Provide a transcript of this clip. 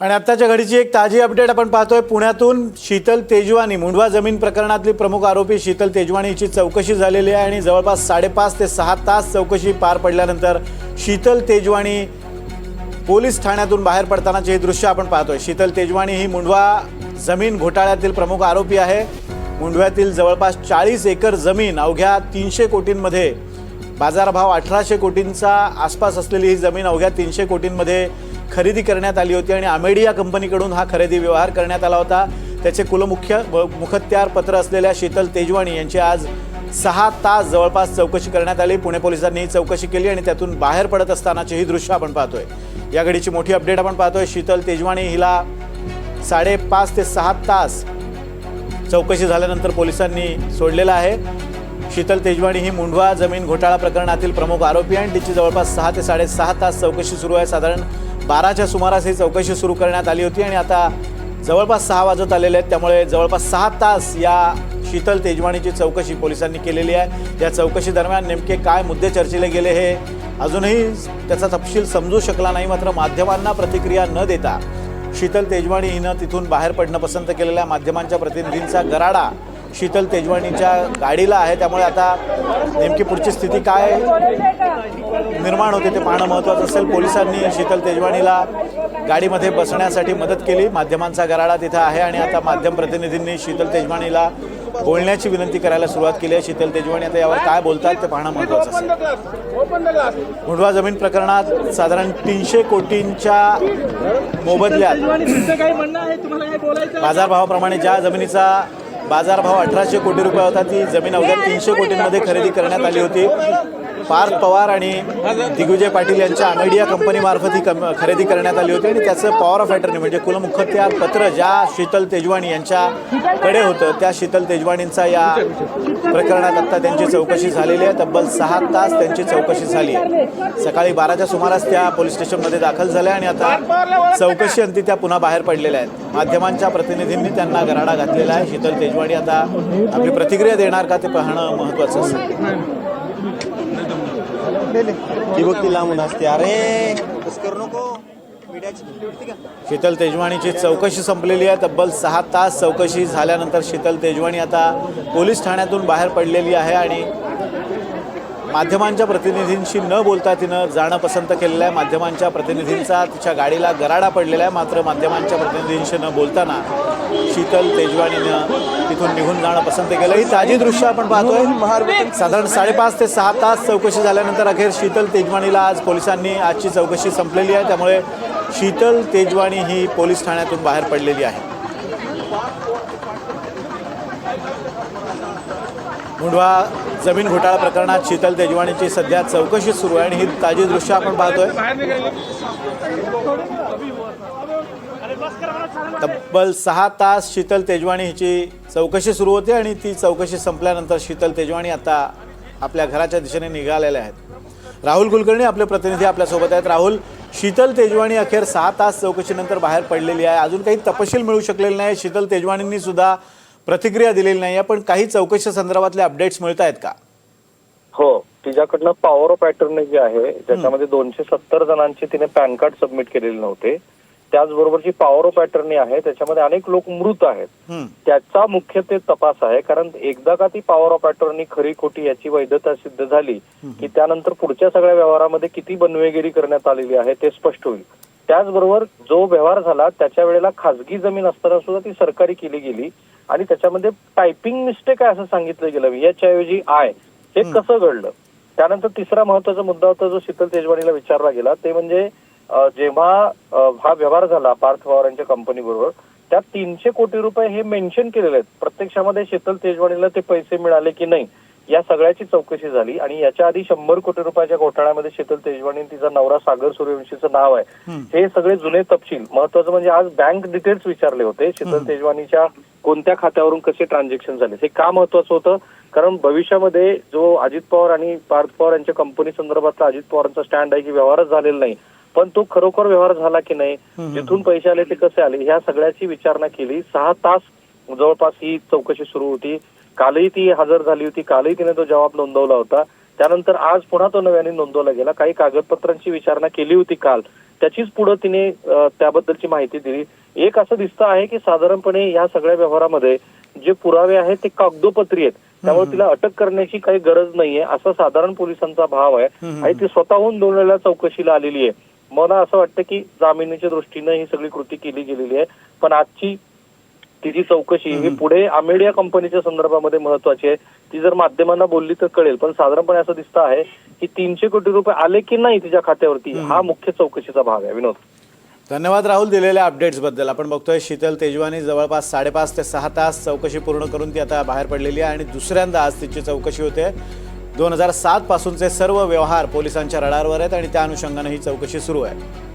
आणि आत्ताच्या घडीची एक ताजी अपडेट आपण पाहतोय. पुण्यातून शीतल तेजवानी मुंडवा जमीन प्रकरणातली प्रमुख आरोपी शीतल तेजवानी हिची चौकशी झालेली आहे आणि जवळपास साडेपाच ते सहा तास चौकशी पार पडल्यानंतर शीतल तेजवानी पोलीस ठाण्यातून बाहेर पडतानाचे हे दृश्य आपण पाहतोय. शीतल तेजवानी ही मुंडवा जमीन घोटाळ्यातील प्रमुख आरोपी आहे. मुंडव्यातील जवळपास चाळीस एकर जमीन अवघ्या तीनशे कोटींमध्ये बाजारभाव अठराशे कोटींचा आसपास असलेली ही जमीन अवघ्या तीनशे कोटींमध्ये खरेदी करण्यात आली होती आणि अमेडिया कंपनीकडून हा खरेदी व्यवहार करण्यात आला होता. त्याचे कुलमुख्य व मुखत्यार पत्र असलेल्या शीतल तेजवाणी यांची आज सहा तास जवळपास चौकशी करण्यात आली. पुणे पोलिसांनी चौकशी केली आणि त्यातून बाहेर पडत असतानाचे ही दृश्य आपण पाहतोय. या घडीची मोठी अपडेट आपण पाहतोय. शीतल तेजवाणी हिला साडेपाच ते सहा तास चौकशी झाल्यानंतर पोलिसांनी सोडलेलं आहे. शीतल तेजवाणी ही मुंढवा जमीन घोटाळा प्रकरणातील प्रमुख आरोपी आणि तिची जवळपास सहा ते साडेसहा तास चौकशी सुरू आहे. साधारण बाराच्या सुमारास ही चौकशी सुरू करण्यात आली होती आणि आता जवळपास सहा वाजत आलेले आहेत. त्यामुळे जवळपास सहा तास या शीतल तेजवाणीची चौकशी पोलिसांनी केलेली आहे. या चौकशी दरम्यान नेमके काय मुद्दे चर्चिले गेले हे अजूनही त्याचा तपशील समजू शकला नाही मात्र माध्यमांना प्रतिक्रिया न देता शीतल तेजवाणी हिनं तिथून बाहेर पडणं पसंत केलेल्या माध्यमांच्या प्रतिनिधींचा गराडा शीतल तेजवानीच्या गाडीला आहे. त्यामुळे आता नेमकी पुढची स्थिती काय निर्माण होते ते पाहणं महत्त्वाचं असेल. पोलिसांनी शीतल तेजवानीला गाडीमध्ये बसण्यासाठी मदत केली. माध्यमांचा गराडा तिथं आहे आणि आता माध्यम प्रतिनिधींनी शीतल तेजवानीला बोलण्याची विनंती करायला सुरुवात केली आहे. शीतल तेजवानी आता यावर काय बोलतात ते पाहणं महत्त्वाचं असेल. मुंडवा जमीन प्रकरणात साधारण तीनशे कोटींच्या मोबदल्यात बाजारभावाप्रमाणे ज्या जमिनीचा बाजारभाव अठराशे कोटी रुपये होता. ती जमीन अवघ्या तीनशे कोटींमध्ये खरेदी करण्यात आली होती. पार्थ पवार आणि दिग्विजय पाटील यांच्या अमेडिया कंपनीमार्फत ही कम खरेदी करण्यात आली होती आणि त्याचं पॉवर ऑफ अटर्नी म्हणजे कुलमुखत्यार पत्र ज्या शीतल तेजवाणी यांच्याकडे होतं त्या शीतल तेजवाणींचा या प्रकरणात आत्ता त्यांची चौकशी झालेली आहे. तब्बल सहा तास त्यांची चौकशी झाली आहे. सकाळी बाराच्या सुमारास त्या पोलीस स्टेशनमध्ये दाखल झाल्या आणि आता चौकशी अंती त्या पुन्हा बाहेर पडलेल्या आहेत. माध्यमांच्या प्रतिनिधींनी त्यांना गराडा घातलेला आहे. शीतल तेजवाणी आता आपली प्रतिक्रिया देणार का ते पाहणं महत्त्वाचं असेल. ती बघ ती लांबून असते. अरे तसं करू नको? मीडियाची ठीक आहे शीतल तेजवानीची चौकशी संपलेली आहे. तब्बल सहा तास चौकशी झाल्यानंतर शीतल तेजवानी आता पोलीस ठाण्यातून बाहेर पडलेली आहे आणि माध्यमांच्या प्रतिनिधींशी न बोलता तिनं जाणं पसंत केलेलं आहे. माध्यमांच्या प्रतिनिधींचा तिच्या गाडीला गराडा पडलेला आहे. मात्र माध्यमांच्या प्रतिनिधींशी न बोलताना शीतल तेजवानीनं तिथून निघून जाणं पसंत केलं. ही ताजी दृश्य आपण पाहतोय. साधारण साडेपाच ते सहा तास चौकशी झाल्यानंतर अखेर शीतल तेजवानीला आज पोलिसांनी आजची चौकशी संपलेली आहे. त्यामुळे शीतल तेजवानी ही पोलीस ठाण्यातून बाहेर पडलेली आहे. मुंडवा जमीन घोटाळा प्रकरणात शीतल तेजवाणीची सध्या चौकशी सुरू आहे आणि ही ताजी दृश्य आपण पाहतोय. तब्बल सहा तास शीतल तेजवाणी हिची चौकशी सुरू होते आणि ती चौकशी संपल्यानंतर शीतल तेजवाणी आता आपल्या घराच्या दिशेने निघालेल्या आहेत. राहुल कुलकर्णी आपले प्रतिनिधी आपल्यासोबत आहेत. राहुल शीतल तेजवानी अखेर सहा तास चौकशीनंतर बाहेर पडलेली आहे. अजून काही तपशील मिळू शकलेले नाही शीतल तेजवाणींनी सुद्धा प्रतिक्रिया दिलेली नाही आहे पण काही चौकशी संदर्भातले अपडेट्स मिळत आहेत का? हो तिच्याकडनं पॉवर ऑफ अटर्नी जे आहे ज्याच्यामध्ये दोनशे सत्तर जणांचे तिने पॅन कार्ड सबमिट केलेले नव्हते. त्याचबरोबर जी पॉवर ऑफ अटर्नी आहे त्याच्यामध्ये अनेक लोक मृत आहेत. त्याचा मुख्य ते तपास आहे कारण एकदा का ती पॉवर ऑफ अटर्नी खरी खोटी याची वैधता सिद्ध झाली की त्यानंतर पुढच्या सगळ्या व्यवहारामध्ये किती बनवेगिरी करण्यात आलेली आहे ते स्पष्ट होईल. त्याचबरोबर जो व्यवहार झाला त्याच्या वेळेला खासगी जमीन असताना सुद्धा ती सरकारी केली गेली. आणि त्याच्यामध्ये टायपिंग मिस्टेक आहे असं सांगितलं गेलं. याच्याऐवजी आय हे कसं घडलं? त्यानंतर तिसरा महत्त्वाचा मुद्दा होता जो शीतल तेजवानीला विचारला गेला. ते म्हणजे जेव्हा हा व्यवहार झाला पार्थ पवार यांच्या कंपनी बरोबर त्यात तीनशे कोटी रुपये हे मेन्शन केलेले आहेत. प्रत्यक्षामध्ये शीतल तेजवानीला ते पैसे मिळाले की नाही या सगळ्याची चौकशी झाली. आणि याच्या आधी शंभर कोटी रुपयाच्या घोटाळ्यामध्ये शीतल तेजवानी तिचा नवरा सागर सूर्यवंशीचं नाव आहे. हे सगळे जुने तपशील. महत्वाचं म्हणजे आज बँक डिटेल्स विचारले होते. शीतल तेजवानीच्या कोणत्या खात्यावरून कसे ट्रान्झॅक्शन झाले? हे का महत्वाचं होतं? कारण भविष्यामध्ये जो अजित पवार आणि पार्थ पवार यांच्या कंपनी संदर्भातला अजित पवारांचा स्टँड आहे की व्यवहारच झालेला नाही. पण तो खरोखर व्यवहार झाला की नाही? जिथून पैसे आले ते कसे आले? ह्या सगळ्याची विचारणा केली. सहा तास जवळपास ही चौकशी सुरू होती. कालही ती हजर झाली होती कालही तिने तो जबाब नोंदवला होता. त्यानंतर आज पुन्हा तो नव्याने नोंदवला गेला. काही कागदपत्रांची विचारणा केली होती काल. त्याचीच पुढे तिने त्याबद्दलची माहिती दिली. एक असं दिसतं आहे की साधारणपणे या सगळ्या व्यवहारामध्ये जे पुरावे आहेत ते कागदोपत्री आहेत. त्यामुळे तिला अटक करण्याची काही गरज नाहीये. असा साधारण पोलिसांचा भाव आहे. आणि ती स्वतःहून दोन वेळेला चौकशीला आलेली आहे. मला असं वाटतं की जामिनीच्या दृष्टीनं ही सगळी कृती केली गेलेली आहे. पण आजची तिची चौकशी. ही पुढे अमेडिया कंपनीच्या संदर्भामध्ये महत्वाची आहे. ती जर माध्यमांना बोलली तर कळेल. पण साधारणपणे असं दिसतं आहे की तीनशे कोटी रुपये आले की नाही तिच्या खात्यावरती हा मुख्य चौकशीचा भाग आहे. विनोद. धन्यवाद राहुल दिलेल्या अपडेट्सबद्दल आपण बघतोय शीतल तेजवानी जवळपास साडेपाच ते सहा तास चौकशी पूर्ण करून ती आता बाहेर पडलेली आहे आणि दुसऱ्यांदा आज तिची चौकशी होते. दोन हजार सात पासूनचे सर्व व्यवहार पोलिसांच्या रडारवर आहेत आणि त्या अनुषंगानं ही चौकशी सुरू आहे.